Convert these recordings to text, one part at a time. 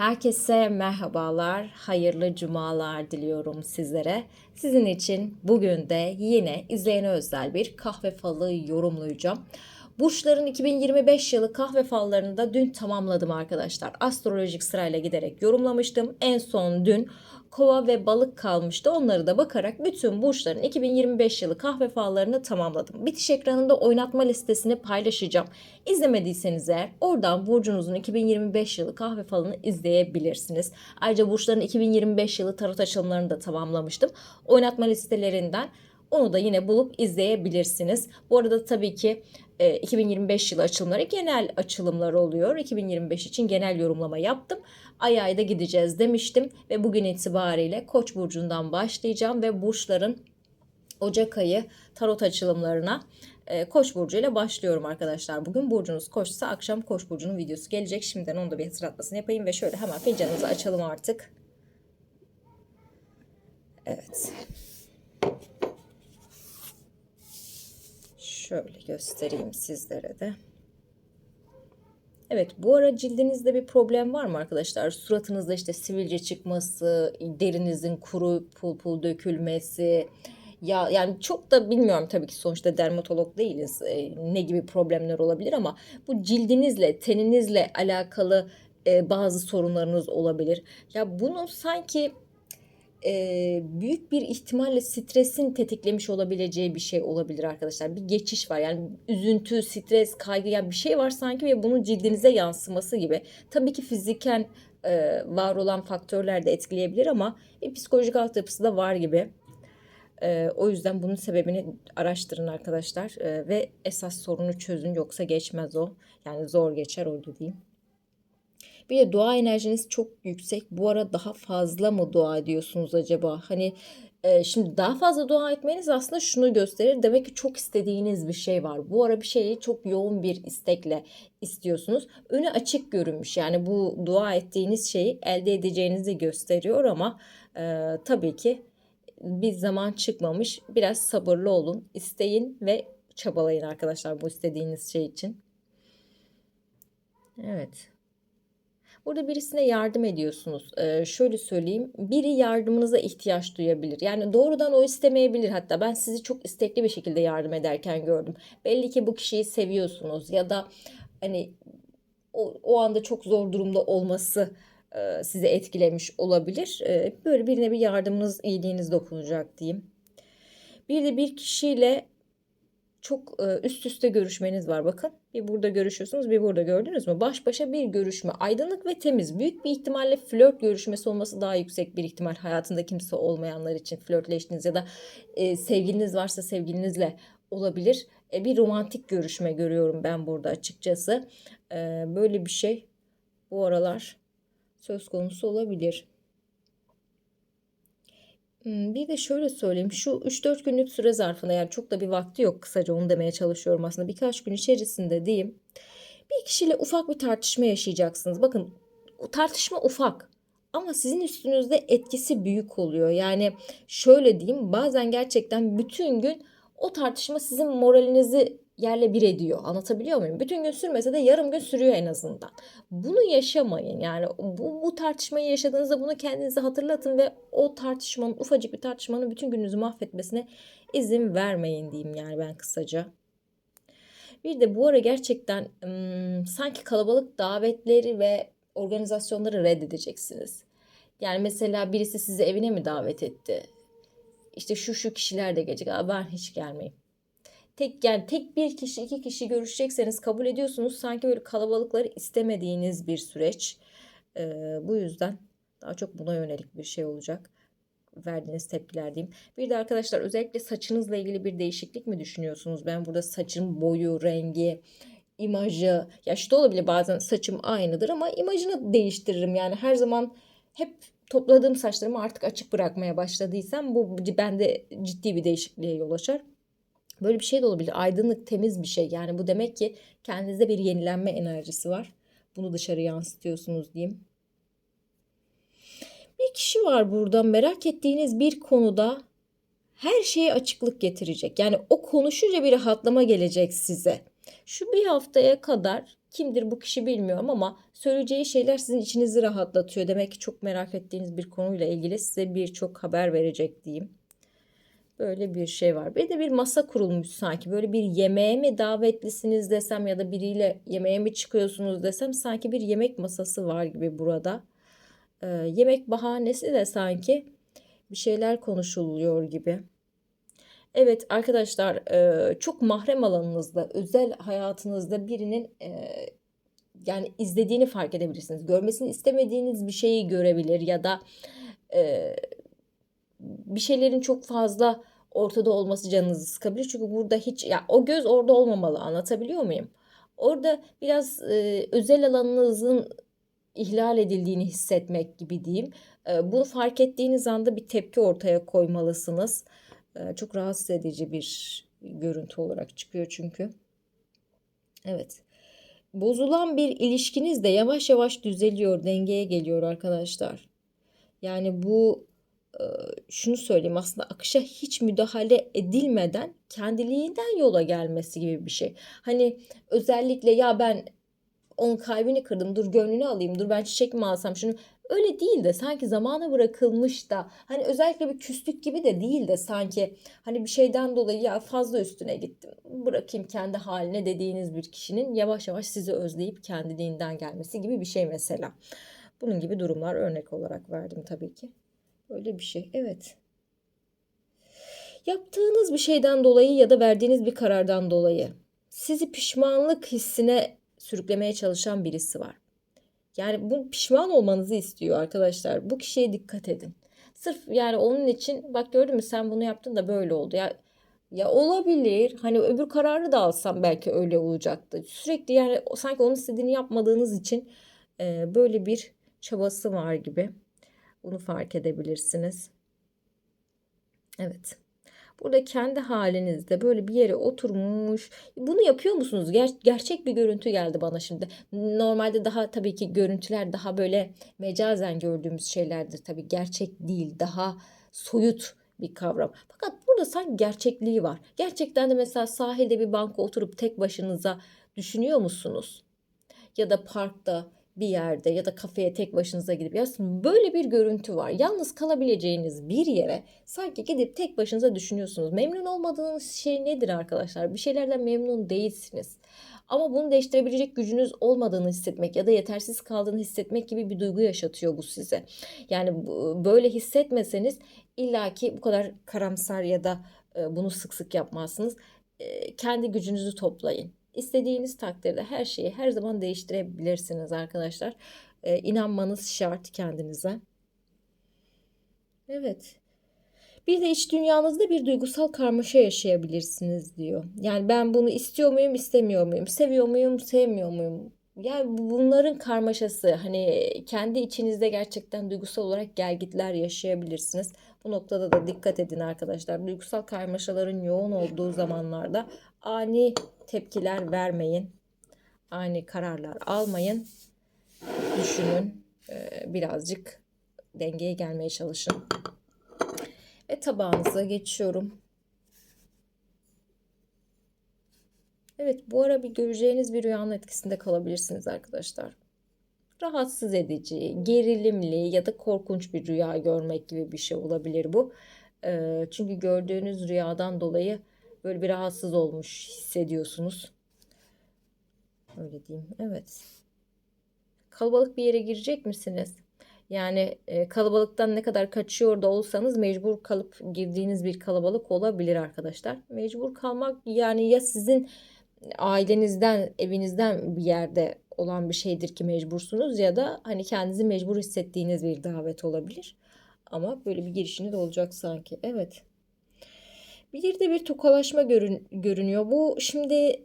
Herkese merhabalar, hayırlı cumalar diliyorum sizlere. Sizin için bugün de yine izleyene özel bir kahve falı yorumlayacağım. Burçların 2025 yılı kahve fallarını da dün tamamladım arkadaşlar. Astrolojik sırayla giderek yorumlamıştım. En son dün kova ve balık kalmıştı. Onları da bakarak bütün burçların 2025 yılı kahve fallarını tamamladım. Bitiş ekranında oynatma listesini paylaşacağım. İzlemediyseniz eğer oradan burcunuzun 2025 yılı kahve falını izleyebilirsiniz. Ayrıca burçların 2025 yılı tarot açılımlarını da tamamlamıştım. Oynatma listelerinden onu da yine bulup izleyebilirsiniz. Bu arada tabii ki 2025 yılı açılımları genel açılımlar oluyor. 2025 için genel yorumlama yaptım. Ay ayda gideceğiz demiştim ve bugün itibariyle Koç burcundan başlayacağım ve burçların Ocak ayı tarot açılımlarına e, Koç burcu ile başlıyorum arkadaşlar. Bugün burcunuz Koçsa akşam Koç burcunun videosu gelecek. Şimdiden onu da bir hatırlatmasını yapayım ve şöyle hemen fincanımızı açalım artık. Evet. Şöyle göstereyim sizlere de. Evet bu ara cildinizde bir problem var mı arkadaşlar? Suratınızda işte sivilce çıkması, derinizin kuru pul pul dökülmesi. Ya yani çok da bilmiyorum tabii ki sonuçta dermatolog değiliz. E, ne gibi problemler olabilir ama bu cildinizle, teninizle alakalı e, bazı sorunlarınız olabilir. Ya bunun sanki e, büyük bir ihtimalle stresin tetiklemiş olabileceği bir şey olabilir arkadaşlar. Bir geçiş var yani üzüntü, stres, kaygı yani bir şey var sanki ve bunun cildinize yansıması gibi. Tabii ki fiziken e, var olan faktörler de etkileyebilir ama bir psikolojik altyapısı da var gibi. E, o yüzden bunun sebebini araştırın arkadaşlar e, ve esas sorunu çözün yoksa geçmez o. Yani zor geçer öyle diyeyim. Bir de dua enerjiniz çok yüksek. Bu ara daha fazla mı dua ediyorsunuz acaba? Hani e, şimdi daha fazla dua etmeniz aslında şunu gösterir. Demek ki çok istediğiniz bir şey var. Bu ara bir şeyi çok yoğun bir istekle istiyorsunuz. Önü açık görünmüş. Yani bu dua ettiğiniz şeyi elde edeceğinizi gösteriyor ama e, tabii ki bir zaman çıkmamış. Biraz sabırlı olun. isteyin ve çabalayın arkadaşlar bu istediğiniz şey için. Evet. Burada birisine yardım ediyorsunuz. Ee, şöyle söyleyeyim. Biri yardımınıza ihtiyaç duyabilir. Yani doğrudan o istemeyebilir. Hatta ben sizi çok istekli bir şekilde yardım ederken gördüm. Belli ki bu kişiyi seviyorsunuz ya da hani o, o anda çok zor durumda olması e, sizi etkilemiş olabilir. E, böyle birine bir yardımınız, iyiliğiniz dokunacak diyeyim. Bir de bir kişiyle çok e, üst üste görüşmeniz var. Bakın bir burada görüşüyorsunuz bir burada gördünüz mü? Baş başa bir görüşme. Aydınlık ve temiz. Büyük bir ihtimalle flört görüşmesi olması daha yüksek bir ihtimal. Hayatında kimse olmayanlar için flörtleştiniz ya da e, sevgiliniz varsa sevgilinizle olabilir. E, bir romantik görüşme görüyorum ben burada açıkçası. E, böyle bir şey bu aralar söz konusu olabilir. Bir de şöyle söyleyeyim. Şu 3-4 günlük süre zarfında yani çok da bir vakti yok kısaca onu demeye çalışıyorum aslında. Birkaç gün içerisinde diyeyim. Bir kişiyle ufak bir tartışma yaşayacaksınız. Bakın tartışma ufak ama sizin üstünüzde etkisi büyük oluyor. Yani şöyle diyeyim bazen gerçekten bütün gün o tartışma sizin moralinizi yerle bir ediyor. Anlatabiliyor muyum? Bütün gün sürmese de yarım gün sürüyor en azından. Bunu yaşamayın. Yani bu, bu tartışmayı yaşadığınızda bunu kendinize hatırlatın ve o tartışmanın ufacık bir tartışmanın bütün gününüzü mahvetmesine izin vermeyin diyeyim yani ben kısaca. Bir de bu ara gerçekten sanki kalabalık davetleri ve organizasyonları reddedeceksiniz. Yani mesela birisi sizi evine mi davet etti? İşte şu şu kişiler de gelecek. Aa, ben hiç gelmeyeyim tek yani tek bir kişi iki kişi görüşecekseniz kabul ediyorsunuz. Sanki böyle kalabalıkları istemediğiniz bir süreç. Ee, bu yüzden daha çok buna yönelik bir şey olacak. Verdiğiniz tepkiler diyeyim. Bir de arkadaşlar özellikle saçınızla ilgili bir değişiklik mi düşünüyorsunuz? Ben burada saçın boyu, rengi, imajı. Ya şu da olabilir bazen saçım aynıdır ama imajını değiştiririm. Yani her zaman hep topladığım saçlarımı artık açık bırakmaya başladıysam bu bende ciddi bir değişikliğe yol açar. Böyle bir şey de olabilir. Aydınlık, temiz bir şey. Yani bu demek ki kendinizde bir yenilenme enerjisi var. Bunu dışarı yansıtıyorsunuz diyeyim. Bir kişi var burada merak ettiğiniz bir konuda her şeye açıklık getirecek. Yani o konuşunca bir rahatlama gelecek size. Şu bir haftaya kadar Kimdir bu kişi bilmiyorum ama söyleyeceği şeyler sizin içinizi rahatlatıyor. Demek ki çok merak ettiğiniz bir konuyla ilgili size birçok haber verecek diyeyim. Böyle bir şey var. Bir de bir masa kurulmuş sanki. Böyle bir yemeğe mi davetlisiniz desem ya da biriyle yemeğe mi çıkıyorsunuz desem sanki bir yemek masası var gibi burada. Ee, yemek bahanesi de sanki bir şeyler konuşuluyor gibi. Evet arkadaşlar e, çok mahrem alanınızda, özel hayatınızda birinin e, yani izlediğini fark edebilirsiniz. Görmesini istemediğiniz bir şeyi görebilir ya da e, bir şeylerin çok fazla ortada olması canınızı sıkabilir. Çünkü burada hiç ya o göz orada olmamalı anlatabiliyor muyum? Orada biraz e, özel alanınızın ihlal edildiğini hissetmek gibi diyeyim. E, bunu fark ettiğiniz anda bir tepki ortaya koymalısınız. E, çok rahatsız edici bir görüntü olarak çıkıyor çünkü. Evet. Bozulan bir ilişkiniz de yavaş yavaş düzeliyor, dengeye geliyor arkadaşlar. Yani bu şunu söyleyeyim aslında akışa hiç müdahale edilmeden kendiliğinden yola gelmesi gibi bir şey. Hani özellikle ya ben onun kalbini kırdım dur gönlünü alayım dur ben çiçek mi alsam şunu öyle değil de sanki zamana bırakılmış da hani özellikle bir küslük gibi de değil de sanki hani bir şeyden dolayı ya fazla üstüne gittim bırakayım kendi haline dediğiniz bir kişinin yavaş yavaş sizi özleyip kendiliğinden gelmesi gibi bir şey mesela. Bunun gibi durumlar örnek olarak verdim tabii ki. Öyle bir şey. Evet. Yaptığınız bir şeyden dolayı ya da verdiğiniz bir karardan dolayı sizi pişmanlık hissine sürüklemeye çalışan birisi var. Yani bu pişman olmanızı istiyor arkadaşlar. Bu kişiye dikkat edin. Sırf yani onun için bak gördün mü sen bunu yaptın da böyle oldu. Ya ya olabilir. Hani öbür kararı da alsam belki öyle olacaktı. Sürekli yani sanki onun istediğini yapmadığınız için e, böyle bir çabası var gibi. Bunu fark edebilirsiniz. Evet. Burada kendi halinizde böyle bir yere oturmuş. Bunu yapıyor musunuz? Ger- gerçek bir görüntü geldi bana şimdi. Normalde daha tabii ki görüntüler daha böyle mecazen gördüğümüz şeylerdir. Tabii gerçek değil. Daha soyut bir kavram. Fakat burada sanki gerçekliği var. Gerçekten de mesela sahilde bir banka oturup tek başınıza düşünüyor musunuz? Ya da parkta bir yerde ya da kafeye tek başınıza gidip ya böyle bir görüntü var. Yalnız kalabileceğiniz bir yere sanki gidip tek başınıza düşünüyorsunuz. Memnun olmadığınız şey nedir arkadaşlar? Bir şeylerden memnun değilsiniz. Ama bunu değiştirebilecek gücünüz olmadığını hissetmek ya da yetersiz kaldığını hissetmek gibi bir duygu yaşatıyor bu size. Yani böyle hissetmeseniz illaki bu kadar karamsar ya da e, bunu sık sık yapmazsınız. E, kendi gücünüzü toplayın İstediğiniz takdirde her şeyi her zaman değiştirebilirsiniz arkadaşlar. Ee, inanmanız şart kendinize. Evet. Bir de iç dünyanızda bir duygusal karmaşa yaşayabilirsiniz diyor. Yani ben bunu istiyor muyum, istemiyor muyum? Seviyor muyum, sevmiyor muyum? Yani bunların karmaşası hani kendi içinizde gerçekten duygusal olarak gelgitler yaşayabilirsiniz. Bu noktada da dikkat edin arkadaşlar. Duygusal karmaşaların yoğun olduğu zamanlarda ani tepkiler vermeyin. Ani kararlar almayın. Düşünün. Birazcık dengeye gelmeye çalışın. Ve tabağınıza geçiyorum. Evet bu ara bir göreceğiniz bir rüyanın etkisinde kalabilirsiniz arkadaşlar. Rahatsız edici, gerilimli ya da korkunç bir rüya görmek gibi bir şey olabilir bu. Çünkü gördüğünüz rüyadan dolayı böyle bir rahatsız olmuş hissediyorsunuz. Öyle diyeyim. Evet. Kalabalık bir yere girecek misiniz? Yani e, kalabalıktan ne kadar kaçıyor da olsanız mecbur kalıp girdiğiniz bir kalabalık olabilir arkadaşlar. Mecbur kalmak yani ya sizin ailenizden, evinizden bir yerde olan bir şeydir ki mecbursunuz ya da hani kendinizi mecbur hissettiğiniz bir davet olabilir. Ama böyle bir girişiniz olacak sanki. Evet. Bir de bir tokalaşma görün, görünüyor. Bu şimdi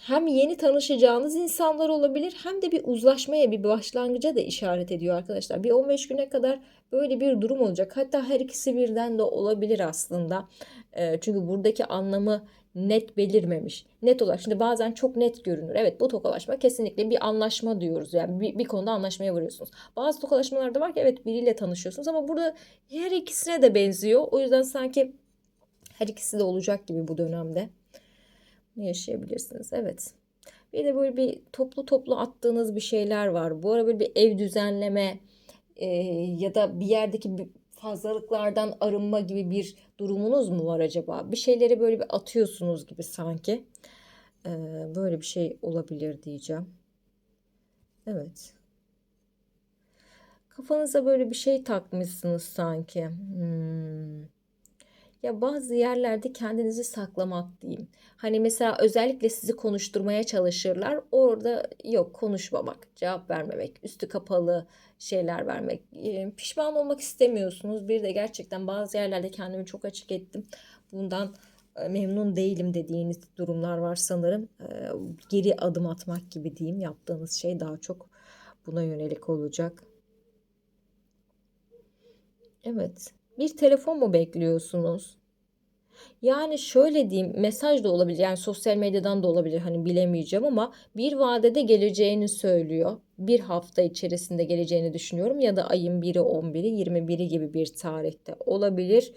hem yeni tanışacağınız insanlar olabilir hem de bir uzlaşmaya bir başlangıca da işaret ediyor arkadaşlar. Bir 15 güne kadar böyle bir durum olacak. Hatta her ikisi birden de olabilir aslında. E, çünkü buradaki anlamı net belirmemiş. Net olarak şimdi bazen çok net görünür. Evet bu tokalaşma kesinlikle bir anlaşma diyoruz. Yani bir, bir konuda anlaşmaya varıyorsunuz. Bazı tokalaşmalarda var ki evet biriyle tanışıyorsunuz ama burada her ikisine de benziyor. O yüzden sanki her ikisi de olacak gibi bu dönemde. Ne yaşayabilirsiniz? Evet. Bir de böyle bir toplu toplu attığınız bir şeyler var. Bu ara böyle bir ev düzenleme e, ya da bir yerdeki bir fazlalıklardan arınma gibi bir durumunuz mu var acaba? Bir şeyleri böyle bir atıyorsunuz gibi sanki. E, böyle bir şey olabilir diyeceğim. Evet. Kafanıza böyle bir şey takmışsınız sanki. Hmm. Ya bazı yerlerde kendinizi saklamak diyeyim. Hani mesela özellikle sizi konuşturmaya çalışırlar. Orada yok konuşmamak, cevap vermemek, üstü kapalı şeyler vermek. E, pişman olmak istemiyorsunuz. Bir de gerçekten bazı yerlerde kendimi çok açık ettim. Bundan e, memnun değilim dediğiniz durumlar var sanırım. E, geri adım atmak gibi diyeyim. Yaptığınız şey daha çok buna yönelik olacak. Evet. Bir telefon mu bekliyorsunuz? Yani şöyle diyeyim mesaj da olabilir yani sosyal medyadan da olabilir hani bilemeyeceğim ama bir vadede geleceğini söylüyor. Bir hafta içerisinde geleceğini düşünüyorum ya da ayın 1'i 11'i 21'i gibi bir tarihte olabilir.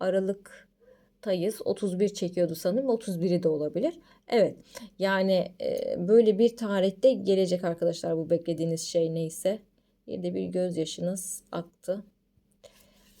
Aralıktayız 31 çekiyordu sanırım 31'i de olabilir. Evet yani e, böyle bir tarihte gelecek arkadaşlar bu beklediğiniz şey neyse. Bir de bir gözyaşınız aktı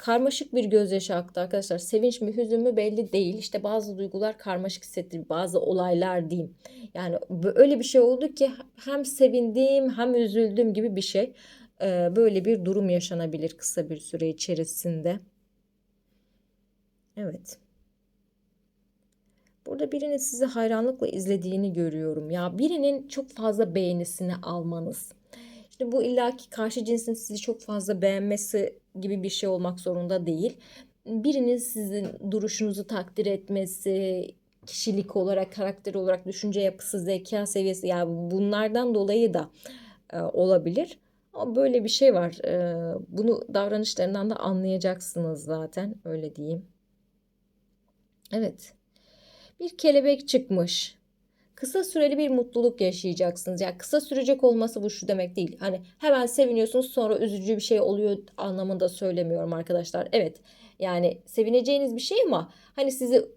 karmaşık bir gözyaşı aktı arkadaşlar. Sevinç mi hüzün mü belli değil. İşte bazı duygular karmaşık hissettir. Bazı olaylar diyeyim. Yani öyle bir şey oldu ki hem sevindim hem üzüldüm gibi bir şey. Ee, böyle bir durum yaşanabilir kısa bir süre içerisinde. Evet. Burada birinin sizi hayranlıkla izlediğini görüyorum. Ya birinin çok fazla beğenisini almanız. İşte bu illaki karşı cinsin sizi çok fazla beğenmesi gibi bir şey olmak zorunda değil. Birinin sizin duruşunuzu takdir etmesi, kişilik olarak, karakter olarak, düşünce yapısı, zeka seviyesi yani bunlardan dolayı da e, olabilir. Ama böyle bir şey var. E, bunu davranışlarından da anlayacaksınız zaten öyle diyeyim. Evet. Bir kelebek çıkmış kısa süreli bir mutluluk yaşayacaksınız. Yani kısa sürecek olması bu şu demek değil. Hani hemen seviniyorsunuz sonra üzücü bir şey oluyor anlamında söylemiyorum arkadaşlar. Evet yani sevineceğiniz bir şey ama hani sizi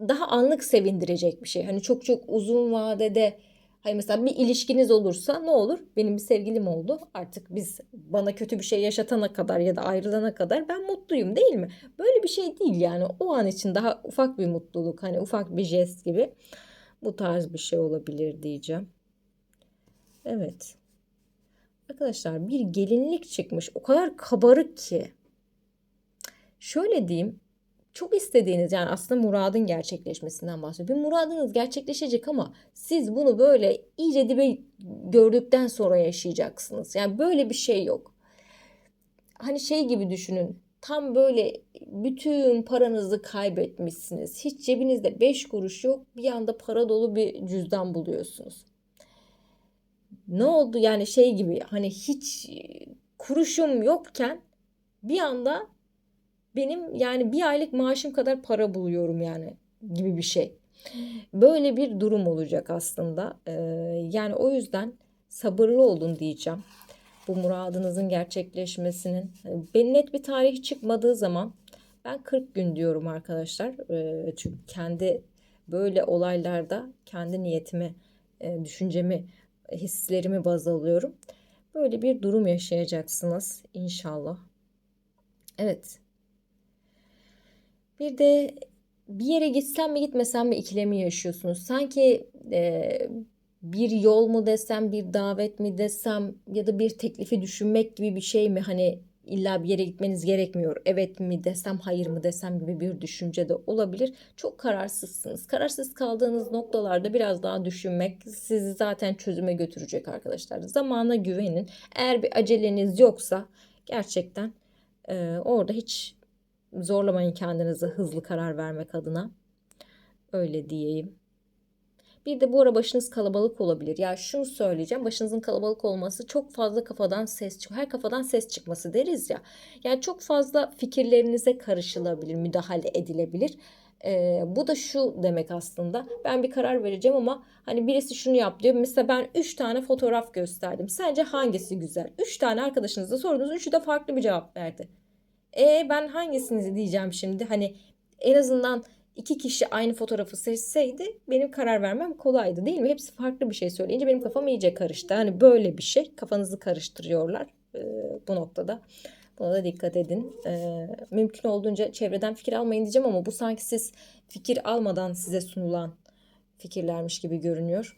daha anlık sevindirecek bir şey. Hani çok çok uzun vadede Hani mesela bir ilişkiniz olursa ne olur? Benim bir sevgilim oldu. Artık biz bana kötü bir şey yaşatana kadar ya da ayrılana kadar ben mutluyum değil mi? Böyle bir şey değil yani. O an için daha ufak bir mutluluk. Hani ufak bir jest gibi. Bu tarz bir şey olabilir diyeceğim. Evet. Arkadaşlar bir gelinlik çıkmış. O kadar kabarık ki. Şöyle diyeyim. Çok istediğiniz yani aslında muradın gerçekleşmesinden bahsediyor. Bir muradınız gerçekleşecek ama siz bunu böyle iyice dibe gördükten sonra yaşayacaksınız. Yani böyle bir şey yok. Hani şey gibi düşünün tam böyle bütün paranızı kaybetmişsiniz. Hiç cebinizde 5 kuruş yok. Bir anda para dolu bir cüzdan buluyorsunuz. Ne oldu yani şey gibi hani hiç kuruşum yokken bir anda benim yani bir aylık maaşım kadar para buluyorum yani gibi bir şey. Böyle bir durum olacak aslında. Ee, yani o yüzden sabırlı olun diyeceğim bu muradınızın gerçekleşmesinin. Ben net bir tarih çıkmadığı zaman ben 40 gün diyorum arkadaşlar. Çünkü kendi böyle olaylarda kendi niyetimi, düşüncemi, hislerimi baz alıyorum. Böyle bir durum yaşayacaksınız inşallah. Evet. Bir de bir yere gitsem mi gitmesem mi ikilemi yaşıyorsunuz. Sanki e, bir yol mu desem, bir davet mi desem ya da bir teklifi düşünmek gibi bir şey mi? Hani illa bir yere gitmeniz gerekmiyor. Evet mi desem, hayır mı desem gibi bir düşünce de olabilir. Çok kararsızsınız. Kararsız kaldığınız noktalarda biraz daha düşünmek sizi zaten çözüme götürecek arkadaşlar. Zamana güvenin. Eğer bir aceleniz yoksa gerçekten e, orada hiç zorlamayın kendinizi hızlı karar vermek adına. Öyle diyeyim. Bir de bu ara başınız kalabalık olabilir. Ya şunu söyleyeceğim. Başınızın kalabalık olması çok fazla kafadan ses çıkıyor. Her kafadan ses çıkması deriz ya. Yani çok fazla fikirlerinize karışılabilir, müdahale edilebilir. Ee, bu da şu demek aslında. Ben bir karar vereceğim ama hani birisi şunu yap diyor. Mesela ben 3 tane fotoğraf gösterdim. Sence hangisi güzel? 3 tane arkadaşınızla sordunuz. Üçü de farklı bir cevap verdi. E ben hangisinizi diyeceğim şimdi? Hani en azından iki kişi aynı fotoğrafı seçseydi benim karar vermem kolaydı değil mi? Hepsi farklı bir şey söyleyince benim kafam iyice karıştı. Hani böyle bir şey kafanızı karıştırıyorlar e, bu noktada. Buna da dikkat edin. E, mümkün olduğunca çevreden fikir almayın diyeceğim ama bu sanki siz fikir almadan size sunulan fikirlermiş gibi görünüyor.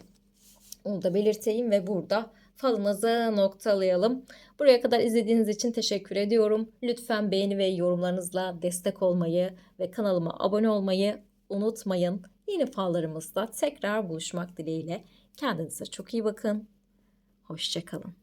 Onu da belirteyim ve burada falınızı noktalayalım. Buraya kadar izlediğiniz için teşekkür ediyorum. Lütfen beğeni ve yorumlarınızla destek olmayı ve kanalıma abone olmayı unutmayın. Yeni fallarımızda tekrar buluşmak dileğiyle. Kendinize çok iyi bakın. Hoşçakalın.